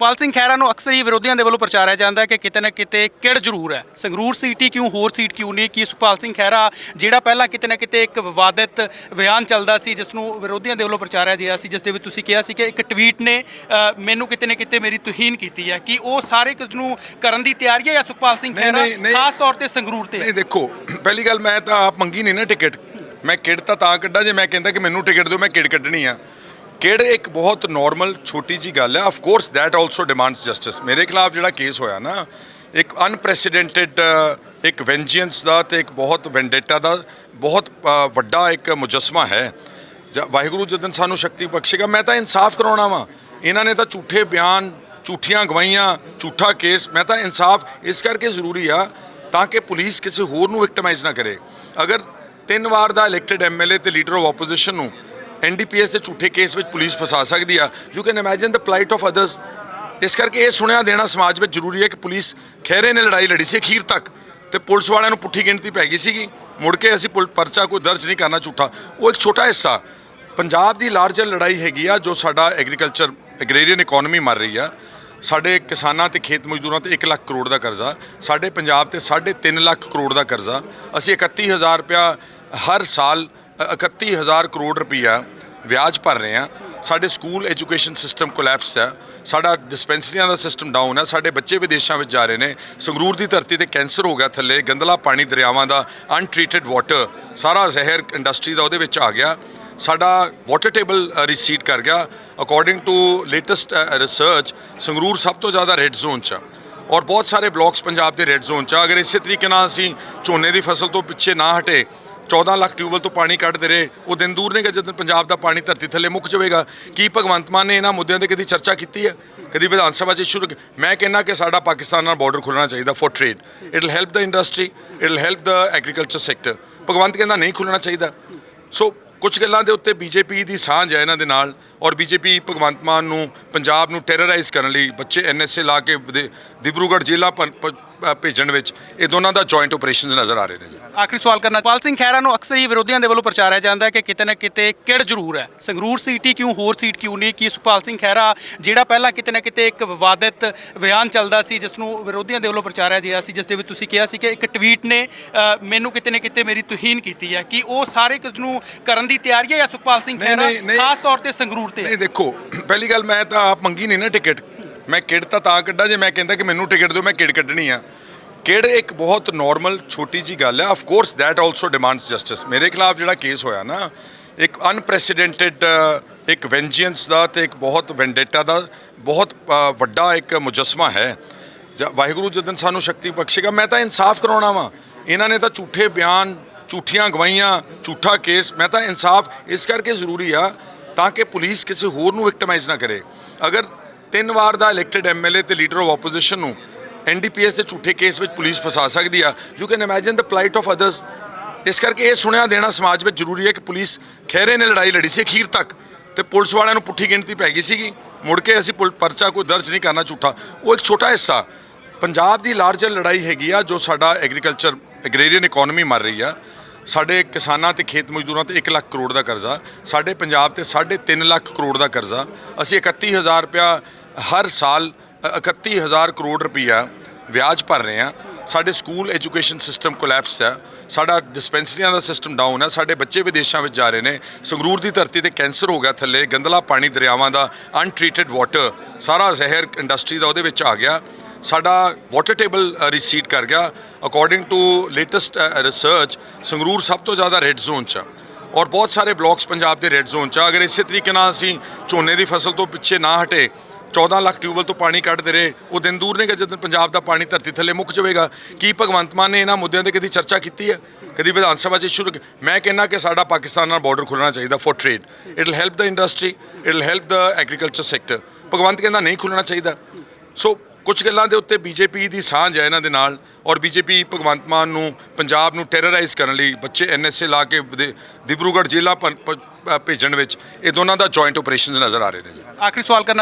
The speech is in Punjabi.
ਪਾਲ ਸਿੰਘ ਖਹਿਰਾ ਨੂੰ ਅਕਸਰ ਹੀ ਵਿਰੋਧੀਆਂ ਦੇ ਵੱਲੋਂ ਪ੍ਰਚਾਰਿਆ ਜਾਂਦਾ ਹੈ ਕਿ ਕਿਤੇ ਨਾ ਕਿਤੇ ਕਿੜ ਜ਼ਰੂਰ ਹੈ। ਸੰਗਰੂਰ ਸੀਟੀ ਕਿਉਂ ਹੋਰ ਸੀਟ ਕਿਉਂ ਨਹੀਂ? ਕਿ ਸੁਪਾਲ ਸਿੰਘ ਖਹਿਰਾ ਜਿਹੜਾ ਪਹਿਲਾਂ ਕਿਤੇ ਨਾ ਕਿਤੇ ਇੱਕ ਵਿਵਾਦਿਤ ਬਿਆਨ ਚੱਲਦਾ ਸੀ ਜਿਸ ਨੂੰ ਵਿਰੋਧੀਆਂ ਦੇ ਵੱਲੋਂ ਪ੍ਰਚਾਰਿਆ ਗਿਆ ਸੀ ਜਿਸ ਦੇ ਵਿੱਚ ਤੁਸੀਂ ਕਿਹਾ ਸੀ ਕਿ ਇੱਕ ਟਵੀਟ ਨੇ ਮੈਨੂੰ ਕਿਤੇ ਨਾ ਕਿਤੇ ਮੇਰੀ ਤੁਹੀਨ ਕੀਤੀ ਹੈ। ਕਿ ਉਹ ਸਾਰੇ ਕੁਝ ਨੂੰ ਕਰਨ ਦੀ ਤਿਆਰੀ ਹੈ ਜਾਂ ਸੁਪਾਲ ਸਿੰਘ ਨਹੀਂ। ਖਾਸ ਤੌਰ ਤੇ ਸੰਗਰੂਰ ਤੇ? ਨਹੀਂ ਦੇਖੋ ਪਹਿਲੀ ਗੱਲ ਮੈਂ ਤਾਂ ਆਪ ਮੰਗੀ ਨਹੀਂ ਨਾ ਟਿਕਟ। ਮੈਂ ਕਿੜ ਤਾਂ ਤਾਂ ਕੱਢਾਂ ਜੇ ਮੈਂ ਕਹਿੰਦਾ ਕਿ ਮੈਨੂੰ ਟਿਕਟ ਦਿਓ ਮੈਂ ਕਿੜ ਕੱਢਣੀ ਆ। ਕਿਹੜੇ ਇੱਕ ਬਹੁਤ ਨਾਰਮਲ ਛੋਟੀ ਜੀ ਗੱਲ ਹੈ। Of course that also demands justice ਮੇਰੇ ਖਿਲਾਫ ਜਿਹੜਾ ਕੇਸ ਹੋਇਆ ਨਾ, ਇੱਕ ਅਨਪ੍ਰੈਸੀਡੈਂਟਡ ਇੱਕ ਵੈਂਜੀਅੰਸ ਦਾ ਤੇ ਇੱਕ ਬਹੁਤ ਵੈਂਡੇਟਾ ਦਾ ਬਹੁਤ ਵੱਡਾ ਇੱਕ ਮੁਜਸਮਾ ਹੈ। ਜ- ਵਾਹਿਗੁਰੂ ਜਦੋਂ ਸਾਨੂੰ ਸ਼ਕਤੀ ਬਖਸ਼ੇਗਾ, ਮੈਂ ਤਾਂ ਇਨਸਾਫ ਕਰਾਉਣਾ ਵਾਂ। ਇਹਨਾਂ ਨੇ ਤਾਂ ਝੂਠੇ ਬਿਆਨ, ਝੂਠੀਆਂ ਗਵਾਹੀਆਂ, ਝੂਠਾ ਕੇਸ ਮੈਂ ਤਾਂ ਇਨਸਾਫ ਇਸ ਕਰਕੇ ਜ਼ਰੂਰੀ ਆ ਤਾਂ ਕਿ ਪੁਲਿਸ ਕਿਸੇ ਹੋਰ ਨੂੰ ਵਿਕਟਮਾਈਜ਼ ਨਾ ਕਰੇ। ਅਗਰ ਤਿੰਨ ਵਾਰ ਦਾ ਇਲੈਕਟਿਡ ਐਮਐਲਏ ਤੇ ਲੀਡਰ ਆਫ ਆਪੋਜੀਸ਼ਨ ਨੂੰ ਐਨਡੀਪੀਐਸ ਦੇ ਝੂਠੇ ਕੇਸ ਵਿੱਚ ਪੁਲਿਸ ਫਸਾ ਸਕਦੀ ਆ। You can imagine the plight of others ਇਸ ਕਰਕੇ ਇਹ ਸੁਣਿਆ ਦੇਣਾ ਸਮਾਜ ਵਿੱਚ ਜ਼ਰੂਰੀ ਹੈ ਕਿ ਪੁਲਿਸ ਖਹਿਰੇ ਨੇ ਲੜਾਈ ਲੜੀ ਸੀ ਅਖੀਰ ਤੱਕ। ਤੇ ਪੁਲਿਸ ਵਾਲਿਆਂ ਨੂੰ ਪੁੱਠੀ ਗਿਣਤੀ ਪੈ ਗਈ ਸੀਗੀ। ਮੁੜ ਕੇ ਅਸੀਂ ਪੁਲ- ਪਰਚਾ ਕੋਈ ਦਰਜ ਨਹੀਂ ਕਰਨਾ ਝੂਠਾ। ਉਹ ਇੱਕ ਛੋਟਾ ਹਿੱਸਾ। ਪੰਜਾਬ ਦੀ ਲਾਰਜਰ ਲੜਾਈ ਹੈਗੀ ਆ, ਜੋ ਸਾਡਾ ਐਗਰੀਕਲਚਰ ਐਗਰੇਰੀਅਨ ਇਕਨੋਮੀ ਮਰ ਰਹੀ ਆ। ਸਾਡੇ ਕਿਸਾਨਾਂ ਤੇ ਖੇਤ ਮਜ਼ਦੂਰਾਂ ਤੇ 1 ਲੱਖ ਕਰੋੜ ਦਾ ਕਰਜ਼ਾ। ਸਾਡੇ ਪੰਜਾਬ ਤੇ 3.5 ਲੱਖ ਕਰੋੜ ਦਾ ਕਰਜ਼ਾ। ਅਸੀਂ 31000 ਰੁਪਇਆ ਹਰ ਸਾਲ 31000 ਕਰੋੜ ਰੁਪਈਆ ਵਿਆਜ ਭਰ ਰਹੇ ਆ ਸਾਡੇ ਸਕੂਲ ਐਜੂਕੇਸ਼ਨ ਸਿਸਟਮ ਕੋਲੈਪਸ ਹੈ। ਸਾਡਾ ਡਿਸਪੈਂਸਰੀਆਂ ਦਾ ਸਿਸਟਮ ਡਾਊਨ ਹੈ। ਸਾਡੇ ਬੱਚੇ ਵਿਦੇਸ਼ਾਂ ਵਿੱਚ ਜਾ ਰਹੇ ਨੇ। ਸੰਗਰੂਰ ਦੀ ਧਰਤੀ ਤੇ ਕੈਂਸਰ ਹੋ ਗਿਆ ਥੱਲੇ। ਗੰਦਲਾ ਪਾਣੀ ਦਰਿਆਵਾਂ ਦਾ ਅਨਟ੍ਰੀਟਡ ਵਾਟਰ ਸਾਰਾ ਜ਼ਹਿਰ ਇੰਡਸਟਰੀ ਦਾ ਉਹਦੇ ਵਿੱਚ ਆ ਗਿਆ। ਸਾਡਾ ਵਾਟਰ ਟੇਬਲ ਰਿਸੀਡ ਕਰ ਗਿਆ। According to latest research Sangrur ਸਭ ਤੋਂ ਜ਼ਿਆਦਾ ਰੈੱਡ ਜ਼ੋਨ 'ਚ ਆ। ਔਰ ਬਹੁਤ ਸਾਰੇ ਬਲਾਕਸ ਪੰਜਾਬ ਦੇ ਰੈੱਡ ਜ਼ੋਨ 'ਚ ਆ। ਅਗਰ ਇਸੇ ਤਰੀਕੇ ਨਾਲ ਅਸੀਂ ਝੋਨੇ ਦੀ ਫਸਲ ਤੋਂ ਪਿੱਛੇ ਨਾ ਹਟੇ 14 ਲੱਖ ਟਿਊਬਲ ਤੋਂ ਪਾਣੀ ਕੱਢਦੇ ਰਹੇ। ਉਹ ਦਿਨ ਦੂਰ ਨੇ ਕਿ ਜਦੋਂ ਪੰਜਾਬ ਦਾ ਪਾਣੀ ਧਰਤੀ ਥੱਲੇ ਮੁੱਕ ਜਾਵੇਗਾ। ਕੀ ਭਗਵੰਤ ਮਾਨ ਨੇ ਇਹਨਾਂ ਮੁੱਦਿਆਂ ਤੇ ਕਦੀ ਚਰਚਾ ਕੀਤੀ ਹੈ? ਕਦੀ ਵਿਧਾਨ ਸਭਾ 'ਚ ਸ਼ੁਰੂ ਮੈਂ ਕਹਿੰਨਾ ਕਿ ਸਾਡਾ ਪਾਕਿਸਤਾਨ ਨਾਲ ਬਾਰਡਰ ਖੁੱਲਣਾ ਚਾਹੀਦਾ for trade it will help the industry it will help the agriculture sector Bhagwant ਕਹਿੰਦਾ ਨਹੀਂ ਖੁੱਲਣਾ ਚਾਹੀਦਾ। ਸੋ ਕੁਝ ਗੱਲਾਂ ਦੇ ਉੱਤੇ ਬੀਜੇਪੀ ਦੀ ਸਾਂਝ ਹੈ ਇਹਨਾਂ ਦੇ ਨਾਲ। ਔਰ ਬੀਜੇਪੀ ਭਗਵੰਤ ਮਾਨ ਨੂੰ ਪੰਜਾਬ ਨੂੰ ਟੈਰਰਾਈਜ਼ ਕਰਨ ਲਈ ਬੱਚੇ ਐਨਐਸਏ ਲਾ ਕੇ ਦਿਬਰੂਗੜ੍ਹ ਜ਼ਿਲ੍ਹਾ ਭੇਜਣ ਵਿੱਚ ਇਹ ਦੋਨਾਂ ਦਾ ਜੁਆਇੰਟ ਆਪਰੇਸ਼ਨਸ ਨਜ਼ਰ ਆ ਰਹੇ ਨੇ ਜੀ। ਆਖਰੀ ਸਵਾਲ ਕਰਨਾ ਪਾਲ ਸਿੰਘ ਖਹਿਰਾ ਨੂੰ ਅਕਸਰ ਹੀ ਵਿਰੋਧੀਆਂ ਦੇ ਵੱਲੋਂ ਪ੍ਰਚਾਰਿਆ ਜਾਂਦਾ ਹੈ ਕਿ ਕਿਤੇ ਨਾ ਕਿਤੇ ਕਿੜ ਜ਼ਰੂਰ ਹੈ। ਸੰਗਰੂਰ ਸੀਟੀ ਕਿਉਂ ਹੋਰ ਸੀਟ ਕਿਉਂ ਨਹੀਂ? ਕਿ ਸੁਪਾਲ ਸਿੰਘ ਖਹਿਰਾ ਜਿਹੜਾ ਪਹਿਲਾਂ ਕਿਤੇ ਨਾ ਕਿਤੇ ਇੱਕ ਵਿਵਾਦਿਤ ਬਿਆਨ ਚੱਲਦਾ ਸੀ ਜਿਸ ਨੂੰ ਵਿਰੋਧੀਆਂ ਦੇ ਵੱਲੋਂ ਪ੍ਰਚਾਰਿਆ ਗਿਆ ਸੀ ਜਿਸ ਦੇ ਵਿੱਚ ਤੁਸੀਂ ਕਿਹਾ ਸੀ ਕਿ ਇੱਕ ਟਵੀਟ ਨੇ ਮੈਨੂੰ ਕਿਤੇ ਨਾ ਕਿਤੇ ਮੇਰੀ ਤੁਹੀਨ ਕੀਤੀ ਹੈ। ਕਿ ਉਹ ਸਾਰੇ ਕੁਝ ਨੂੰ ਕਰਨ ਦੀ ਤਿਆਰੀ ਹੈ ਜਾਂ ਸੁਪਾਲ ਸਿੰਘ ਨਹੀਂ। ਖਾਸ ਤੌਰ ਤੇ ਸੰਗਰੂਰ ਤੇ ਨਹੀਂ, ਦੇਖੋ, ਪਹਿਲੀ ਗੱਲ ਮੈਂ ਤਾਂ ਆਪ ਮੰਗੀ ਨਹੀਂ ਨਾ ਟਿਕਟ। ਮੈਂ ਕਿੜ ਤਾਂ ਤਾਂ ਕੱਢਾਂ, ਜੇ ਮੈਂ ਕਹਿੰਦਾ ਕਿ ਮੈਨੂੰ ਟਿਕਟ ਦਿਓ, ਮੈਂ ਕਿੜ ਕੱਢਣੀ ਆ। ਕਿੜ ਇੱਕ ਬਹੁਤ ਨਾਰਮਲ ਛੋਟੀ ਜੀ ਗੱਲ ਹੈ of course that also demands justice ਮੇਰੇ ਖਿਲਾਫ ਜਿਹੜਾ ਕੇਸ ਹੋਇਆ ਨਾ, ਇੱਕ ਅਨਪ੍ਰੈਸੀਡੈਂਟਡ ਇੱਕ ਵੈਂਜੀਅੰਸ ਦਾ ਤੇ ਇੱਕ ਬਹੁਤ ਵੈਂਡੇਟਾ ਦਾ, ਬਹੁਤ ਵੱਡਾ ਇੱਕ ਮੁਜਸਮਾ ਹੈ। ਜ- ਵਾਹਿਗੁਰੂ ਜਦੋਂ ਸਾਨੂੰ ਸ਼ਕਤੀ ਬਖਸ਼ੇਗਾ, ਮੈਂ ਤਾਂ ਇਨਸਾਫ ਕਰਾਉਣਾ ਵਾਂ। ਇਹਨਾਂ ਨੇ ਤਾਂ ਝੂਠੇ ਬਿਆਨ, ਝੂਠੀਆਂ ਗਵਾਈਆਂ ਝੂਠਾ ਕੇਸ ਮੈਂ ਤਾਂ ਇਨਸਾਫ ਇਸ ਕਰਕੇ ਜ਼ਰੂਰੀ ਆ ਤਾਂ ਕਿ ਪੁਲਿਸ ਕਿਸੇ ਹੋਰ ਨੂੰ ਵਿਕਟਮਾਈਜ਼ ਨਾ ਕਰੇ। ਅਗਰ ਤਿੰਨ ਵਾਰ ਦਾ ਇਲੈਕਟਿਡ ਐਮਐਲਏ ਤੇ ਲੀਡਰ ਆਫ ਆਪੋਜੀਸ਼ਨ ਨੂੰ ਐਨਡੀਪੀਐਸ ਦੇ ਝੂਠੇ ਕੇਸ ਵਿੱਚ ਪੁਲਿਸ ਫਸਾ ਸਕਦੀ ਆ you can imagine the plight of others ਇਸ ਕਰਕੇ ਇਹ ਸੁਣਿਆ ਦੇਣਾ ਸਮਾਜ ਵਿੱਚ ਜ਼ਰੂਰੀ ਹੈ ਕਿ ਪੁਲਿਸ ਖਹਿਰੇ ਨੇ ਲੜਾਈ ਲੜੀ ਸੀ ਅਖੀਰ ਤੱਕ ਤੇ ਪੁਲਿਸ ਵਾਲਿਆਂ ਨੂੰ ਪੁੱਠੀ ਗਿਣਤੀ ਪੈ ਗਈ ਸੀਗੀ। ਮੁੜ ਕੇ ਅਸੀਂ ਪੁਲ- ਪਰਚਾ ਕੋਈ ਦਰਜ ਨਹੀਂ ਕਰਨਾ ਝੂਠਾ। ਉਹ ਇੱਕ ਛੋਟਾ ਹਿੱਸਾ। ਪੰਜਾਬ ਦੀ ਲਾਰਜਰ ਲੜਾਈ ਹੈਗੀ ਆ ਜੋ ਸਾਡਾ ਐਗਰੀਕਲਚਰ ਐਗਰੇਰੀਅਨ ਇਕਨੋਮੀ ਮਰ ਰਹੀ ਆ। ਸਾਡੇ ਕਿਸਾਨਾਂ ਤੇ ਖੇਤ ਮਜ਼ਦੂਰਾਂ ਤੇ 1 ਲੱਖ ਕਰੋੜ ਦਾ ਕਰਜ਼ਾ ਸਾਡੇ ਪੰਜਾਬ ਤੇ 3.5 ਲੱਖ ਕਰੋੜ ਦਾ ਕਰਜ਼ਾ। ਅਸੀਂ 31000 ਰੁਪਇਆ ਹਰ ਸਾਲ ਅ, 31000 ਕਰੋੜ ਰੁਪਇਆ ਵਿਆਜ ਭਰ ਰਹੇ ਆ ਸਾਡੇ ਸਕੂਲ ਐਜੂਕੇਸ਼ਨ ਸਿਸਟਮ ਕੋਲੈਪਸ ਹੈ। ਸਾਡਾ ਡਿਸਪੈਂਸਰੀਆਂ ਦਾ ਸਿਸਟਮ ਡਾਊਨ ਹੈ। ਸਾਡੇ ਬੱਚੇ ਵਿਦੇਸ਼ਾਂ ਵਿੱਚ ਜਾ ਰਹੇ ਨੇ। ਸੰਗਰੂਰ ਦੀ ਧਰਤੀ ਤੇ ਕੈਂਸਰ ਹੋ ਗਿਆ ਥੱਲੇ ਗੰਦਲਾ ਪਾਣੀ ਦਰਿਆਵਾਂ ਦਾ ਅਨਟ੍ਰੀਟਡ ਵਾਟਰ ਸਾਰਾ ਜ਼ਹਿਰ ਇੰਡਸਟਰੀ ਦਾ ਉਹਦੇ ਵਿੱਚ ਆ ਗਿਆ। ਸਾਡਾ ਵਾਟਰ ਟੇਬਲ ਰਿਸੀਡ ਕਰ ਗਿਆ। According to latest research Sangrur ਸਭ ਤੋਂ ਜ਼ਿਆਦਾ ਰੈੱਡ ਜ਼ੋਨ 'ਚ ਆ। ਔਰ ਬਹੁਤ ਸਾਰੇ ਬਲਾਕਸ ਪੰਜਾਬ ਦੇ ਰੈੱਡ ਜ਼ੋਨ 'ਚ ਆ। ਅਗਰ ਇਸੇ ਤਰੀਕੇ ਨਾਲ ਅਸੀਂ ਝੋਨੇ ਦੀ ਫਸਲ ਤੋਂ ਪਿੱਛੇ ਨਾ ਹਟੇ 14 ਲੱਖ ਟਿਊਬਲ ਤੋਂ ਪਾਣੀ ਕੱਢਦੇ ਰਹੇ, ਉਹ ਦਿਨ ਦੂਰ ਨੇ ਕਿ ਜਦੋਂ ਪੰਜਾਬ ਦਾ ਪਾਣੀ ਧਰਤੀ ਥੱਲੇ ਮੁੱਕ ਜਾਵੇਗਾ। ਕੀ ਭਗਵੰਤ ਮਾਨ ਨੇ ਇਹਨਾਂ ਮੁੱਦਿਆਂ ਤੇ ਕਦੀ ਚਰਚਾ ਕੀਤੀ ਹੈ? ਕਦੀ ਵਿਧਾਨ ਸਭਾ 'ਚ ਇਸ਼ੂ ਮੈਂ ਕਹਿੰਨਾ ਕਿ ਸਾਡਾ ਪਾਕਿਸਤਾਨ ਨਾਲ ਬਾਰਡਰ ਖੁੱਲਣਾ ਚਾਹੀਦਾ for trade it will help the industry it will help the agriculture sector Bhagwant ਕਹਿੰਦਾ ਨਹੀਂ ਖੁੱਲਣਾ ਚਾਹੀਦਾ। ਸੋ ਕੁਝ ਗੱਲਾਂ ਦੇ ਉੱਤੇ ਬੀਜੇਪੀ ਦੀ ਸਾਂਝ ਹੈ ਇਹਨਾਂ ਦੇ ਨਾਲ ਔਰ ਬੀਜੇਪੀ ਭਗਵੰਤ ਮਾਨ ਨੂੰ, ਪੰਜਾਬ ਨੂੰ ਟੈਰਰਾਈਜ਼ ਕਰਨ ਲਈ ਬੱਚੇ ਐਨਐਸਏ ਲਾ ਕੇ ਵਿਦੇ- ਦਿਬਰੂਗੜ੍ਹ ਜ਼ਿਲ੍ਹਾ ਪ- ਭੇਜਣ ਵਿੱਚ ਇਹ ਦੋਨਾਂ ਦਾ ਜੁਆਇੰਟ ਆਪਰੇਸ਼ਨਸ ਨਜ਼ਰ ਆ ਰਹੇ ਨੇ ਜੀ। ਆਖਰੀ ਸਵਾਲ ਕਰਨਾ